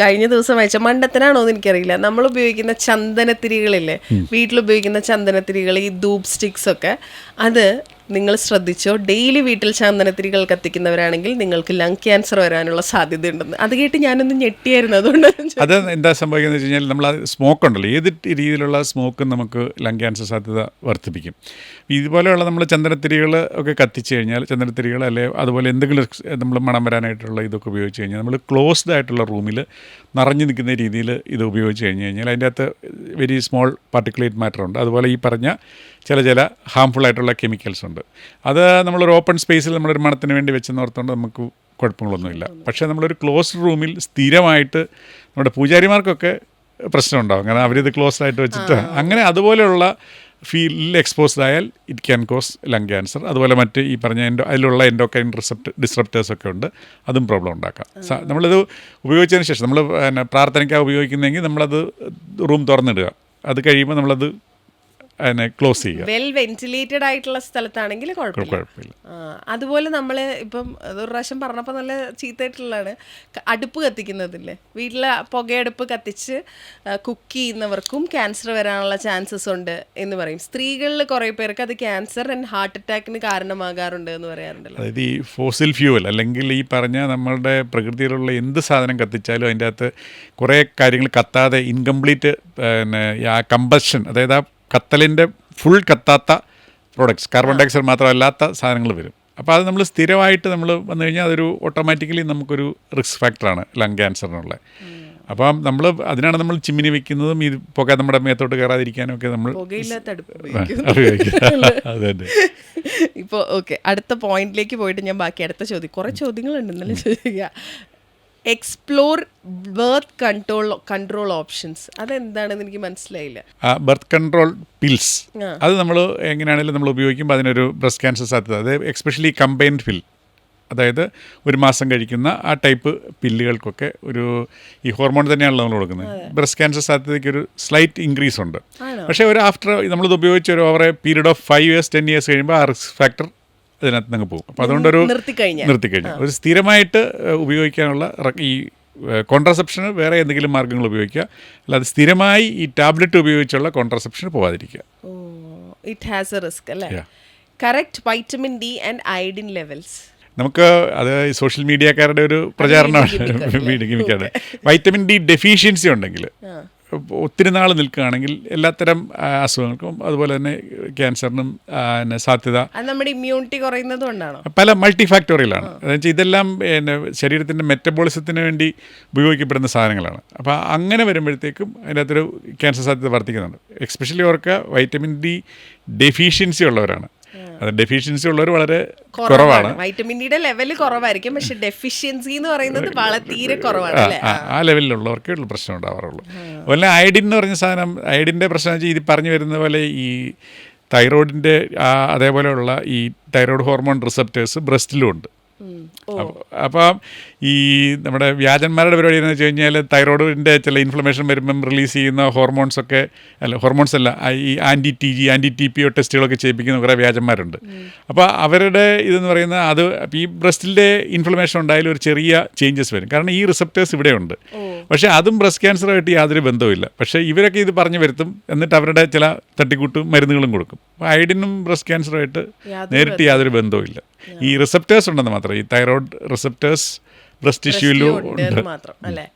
കഴിഞ്ഞ ദിവസം വായിച്ച മണ്ടത്തനാണോ എന്ന് എനിക്കറിയില്ല. നമ്മൾ ഉപയോഗിക്കുന്ന ചന്ദനത്തിരികളില്ലേ? വീട്ടിൽ ഉപയോഗിക്കുന്ന ചന്ദനത്തിരികൾ ഈ ധൂപ് സ്റ്റിക്സ് ഒക്കെ. അത് നിങ്ങൾ ശ്രദ്ധിച്ചോ? ഡെയിലി വീട്ടിൽ ചന്ദനത്തിരികൾ കത്തിക്കുന്നവരാണെങ്കിൽ നിങ്ങൾക്ക് ലങ് ക്യാൻസർ വരാനുള്ള സാധ്യതയുണ്ടെന്ന്. അത് കേട്ട് ഞാനൊന്ന് ഞെട്ടിയായിരുന്നു. അതുകൊണ്ട് അത് എന്താ സംഭവിക്കുന്നത് വെച്ച് കഴിഞ്ഞാൽ നമ്മൾ സ്മോക്ക് ഉണ്ടല്ലോ ഏത് രീതിയിലുള്ള സ്മോക്ക് നമുക്ക് ലങ് ക്യാൻസർ സാധ്യത വർദ്ധിപ്പിക്കും. ഇതുപോലെയുള്ള നമ്മൾ ചന്ദനത്തിരികൾ ഒക്കെ കത്തിച്ച് കഴിഞ്ഞാൽ ചന്ദനത്തിരികൾ അല്ലെ അതുപോലെ എന്തെങ്കിലും നമ്മൾ മണം വരാനായിട്ടുള്ള ഇതൊക്കെ ഉപയോഗിച്ച് കഴിഞ്ഞാൽ നമ്മൾ ക്ലോസ്ഡ് ആയിട്ടുള്ള റൂമിൽ നിറഞ്ഞു നിൽക്കുന്ന രീതിയിൽ ഇത് ഉപയോഗിച്ച് കഴിഞ്ഞ് കഴിഞ്ഞാൽ അതിന്റെ അകത്ത് വെരി സ്മോൾ പാർട്ടിക്കുലേറ്റ് മാറ്റർ ഉണ്ട്. അതുപോലെ ഈ പറഞ്ഞ ചില ചില ഹാംഫുൾ ആയിട്ടുള്ള കെമിക്കൽസ് ഉണ്ട്. അത് നമ്മളൊരു ഓപ്പൺ സ്പേസിൽ നമ്മളൊരു മണത്തിന് വേണ്ടി വെച്ചെന്ന് ഓർത്തുകൊണ്ട് നമുക്ക് കുഴപ്പങ്ങളൊന്നുമില്ല. പക്ഷേ നമ്മളൊരു ക്ലോസ്ഡ് റൂമിൽ സ്ഥിരമായിട്ട് നമ്മുടെ പൂജാരിമാർക്കൊക്കെ പ്രശ്നമുണ്ടാകും കാരണം അവരിത് ക്ലോസ്ഡ് ആയിട്ട് വെച്ചിട്ട് അങ്ങനെ അതുപോലെയുള്ള ഫീൽഡിൽ എക്സ്പോസ്ഡ് ആയാൽ it can cause lung cancer അതുപോലെ മറ്റ് ഈ പറഞ്ഞ എൻഡോ അതിലുള്ള എൻഡോക്കൈൻ റിസപ്റ്റ് ഡിസ്റപ്റ്റേഴ്സ് ഒക്കെ ഉണ്ട്. അതും പ്രോബ്ലം ഉണ്ടാക്കാം. നമ്മളിത് ഉപയോഗിച്ചതിന് ശേഷം നമ്മൾ പിന്നെ പ്രാർത്ഥനയ്ക്കാണ് ഉപയോഗിക്കുന്നതെങ്കിൽ നമ്മളത് റൂം തുറന്നിടുക. അത് കഴിയുമ്പോൾ നമ്മളത് അതിനെ ക്ലോസ് ചെയ്യുക. വെൽ വെന്റിലേറ്റഡ് ആയിട്ടുള്ള സ്ഥലത്താണെങ്കിൽ കുഴപ്പമില്ല. അതുപോലെ നമ്മൾ ഇപ്പം ഒരു പ്രാവശ്യം പറഞ്ഞപ്പോൾ നല്ല ചീത്തയായിട്ടുള്ളതാണ്. അടുപ്പ് കത്തിക്കുന്നതില്ലേ? വീട്ടിലെ പുകയടുപ്പ് കത്തിച്ച് കുക്ക് ചെയ്യുന്നവർക്കും ക്യാൻസർ വരാനുള്ള ചാൻസസ് ഉണ്ട് എന്ന് പറയും. സ്ത്രീകളിൽ കുറേ പേർക്ക് അത് ക്യാൻസർ ആൻഡ് ഹാർട്ട് അറ്റാക്കിന് കാരണമാകാറുണ്ട് എന്ന് പറയാറുണ്ടല്ലോ. അതായത് ഈ ഫോസിൽ ഫ്യൂവൽ അല്ലെങ്കിൽ ഈ പറഞ്ഞ നമ്മളുടെ പ്രകൃതിയിലുള്ള എന്ത് സാധനം കത്തിച്ചാലും അതിന്റെ അകത്ത് കുറേ കാര്യങ്ങൾ കത്താതെ ഇൻകംപ്ലീറ്റ് പിന്നെ ആ കമ്പഷൻ അതായത് ആ കത്തലിന്റെ ഫുൾ കത്താത്ത പ്രോഡക്ട്സ് കാർബൺ ഡയോക്സൈഡ് മാത്രമല്ലാത്ത സാധനങ്ങൾ വരും. അപ്പോൾ അത് നമ്മൾ സ്ഥിരമായിട്ട് നമ്മൾ വന്നു കഴിഞ്ഞാൽ അതൊരു ഓട്ടോമാറ്റിക്കലി നമുക്കൊരു റിസ്ക് ഫാക്ടറാണ് ലങ് ക്യാൻസറിനുള്ള അപ്പം നമ്മൾ അതിനാണ് നമ്മൾ ചിമ്മിനി വെക്കുന്നതും ഇത് പുക നമ്മുടെ മേത്തോട്ട് കയറാതിരിക്കാനും ഒക്കെ നമ്മൾ ഇപ്പോൾ ഓക്കെ അടുത്ത പോയിന്റിലേക്ക് പോയിട്ട് ഞാൻ ബാക്കി അടുത്ത ചോദ്യം കുറേ ചോദ്യങ്ങളുണ്ട് ഇന്നലെ ചോദിക്കുക. Explore birth control control options അതെന്താണെന്ന് എനിക്ക് മനസ്സിലായില്ല. ബർത്ത് കൺട്രോൾ പിൽസ് അത് നമ്മൾ എങ്ങനെയാണെങ്കിലും നമ്മൾ ഉപയോഗിക്കുമ്പോൾ അതിനൊരു ബ്രസ്റ്റ് ക്യാൻസർ സാധ്യത. അത് എക്സ്പെഷ്യലി കമ്പൈൻഡ് പിൽ അതായത് ഒരു മാസം കഴിക്കുന്ന ആ ടൈപ്പ് പില്ലുകൾക്കൊക്കെ ഒരു ഈ ഹോർമോൺ തന്നെയാണല്ലോ നമ്മൾ കൊടുക്കുന്നത്. ബ്രസ്റ്റ് ക്യാൻസർ സാധ്യതയ്ക്ക് ഒരു സ്ലൈറ്റ് ഇൻക്രീസ് ഉണ്ട്. പക്ഷേ ഒരു ആഫ്റ്റർ നമ്മളിത് ഉപയോഗിച്ച് ഒരു over a period of five years ten years കഴിയുമ്പോൾ ആ റിസ്ക് ഫാക്ടർ അതിനകത്ത് നിന്ന് പോകും. അപ്പോൾ അതുകൊണ്ടൊരു നിർത്തിക്കഴിഞ്ഞാൽ. നിർത്തിക്കഴിഞ്ഞാൽ ഒരു സ്ഥിരമായിട്ട് ഉപയോഗിക്കാനുള്ള ഈ കോൺട്രസെപ്ഷന് വേറെ എന്തെങ്കിലും മാർഗങ്ങൾ ഉപയോഗിക്കുക. അല്ലാതെ സ്ഥിരമായി ഈ ടാബ്ലറ്റ് ഉപയോഗിച്ചുള്ള കോൺട്രസെപ്ഷന് പോവാതിരിക്കുക. ഇറ്റ് ഹാസ് എ റിസ്ക് അല്ലേ. Correct vitamin D and iodine levels നമുക്ക് അത് സോഷ്യൽ മീഡിയക്കാരുടെ ഒരു പ്രചാരണമാണ്. ഗിമിക്കാണ് വൈറ്റമിൻ ഡി ഡെഫിഷ്യൻസി ഉണ്ടെങ്കിൽ ഒത്തിരി നാൾ നിൽക്കുകയാണെങ്കിൽ എല്ലാത്തരം അസുഖങ്ങൾക്കും അതുപോലെ തന്നെ ക്യാൻസറിനും പിന്നെ സാധ്യത നമ്മുടെ ഇമ്മ്യൂണിറ്റി കുറയുന്നത് കൊണ്ടാണോ പല മൾട്ടി ഫാക്ടോറിയലാണ് അതെന്ന് ഇതെല്ലാം പിന്നെ ശരീരത്തിന്റെ മെറ്റബോളിസത്തിന് വേണ്ടി ഉപയോഗിക്കപ്പെടുന്ന സാധനങ്ങളാണ്. അപ്പോൾ അങ്ങനെ വരുമ്പോഴത്തേക്കും അതിനകത്തൊരു ക്യാൻസർ സാധ്യത വർദ്ധിക്കുന്നുണ്ട്. എക്സ്പെഷ്യലി അവർക്ക് വൈറ്റമിൻ ഡി ഡെഫിഷ്യൻസി ഉള്ളവരാണ്. ഡെഫിഷ്യൻസി ഉള്ളവർ വളരെ കുറവാണ്. വൈറ്റമിൻ ഡിയുടെ ലെവൽ കുറവായിരിക്കും. പക്ഷെ ഡെഫിഷ്യൻസി എന്ന് പറയുന്നത് വളരെ തീരെ കുറവാണ് ആ, ലെവലിലുള്ളവർക്കേ ഉള്ളൂ പ്രശ്നം ഉണ്ടാവാറുള്ളൂ. അതുപോലെ അയഡിൻ എന്ന് പറഞ്ഞ സാധനം അയഡിന്റെ പ്രശ്നം ഇത് പറഞ്ഞു വരുന്ന പോലെ ഈ തൈറോയിഡിന്റെ അതേപോലെയുള്ള ഈ തൈറോയ്ഡ് ഹോർമോൺ റിസപ്റ്റേഴ്സ് ബ്രസ്റ്റിലും ഉണ്ട്. അപ്പം ഈ നമ്മുടെ വ്യാജന്മാരുടെ പരിപാടി എന്ന് വെച്ച് കഴിഞ്ഞാൽ തൈറോയിഡിന്റെ ചില ഇൻഫ്ലമേഷൻ വരുമ്പം റിലീസ് ചെയ്യുന്ന ഹോർമോൺസ് ഒക്കെ അല്ല ഹോർമോൺസ് അല്ല ഈ anti T G anti T P O ടെസ്റ്റുകളൊക്കെ ചെയ്യിപ്പിക്കുന്ന കുറേ വ്യാജന്മാരുണ്ട്. അപ്പോൾ അവരുടെ ഇതെന്ന് പറയുന്നത് അത് അപ്പോൾ ഈ ബ്രസ്റ്റിന്റെ ഇൻഫ്ലമേഷൻ ഉണ്ടായാലും ഒരു ചെറിയ ചേഞ്ചസ് വരും. കാരണം ഈ റിസപ്റ്റേഴ്സ് ഇവിടെയുണ്ട്. പക്ഷേ അതും ബ്രസ്റ്റ് ക്യാൻസറുമായിട്ട് യാതൊരു ബന്ധവുമില്ല. പക്ഷേ ഇവരൊക്കെ ഇത് പറഞ്ഞു വരുത്തും എന്നിട്ട് അവരുടെ ചില തട്ടിക്കൂട്ടും മരുന്നുകളും കൊടുക്കും. അപ്പോൾ ഐഡിനും ബ്രസ്റ്റ് ക്യാൻസറുമായിട്ട് നേരിട്ട് യാതൊരു ബന്ധവുമില്ല. ഈ റിസപ്റ്റേഴ്സ് ഉണ്ടെന്ന് മാത്രം. ഈ തൈറോയ്ഡ് റിസപ്റ്റേഴ്സ് ബ്രസ്റ്റ് ടിഷ്യൂലും ഉണ്ട്. മാത്രം അല്ലേ?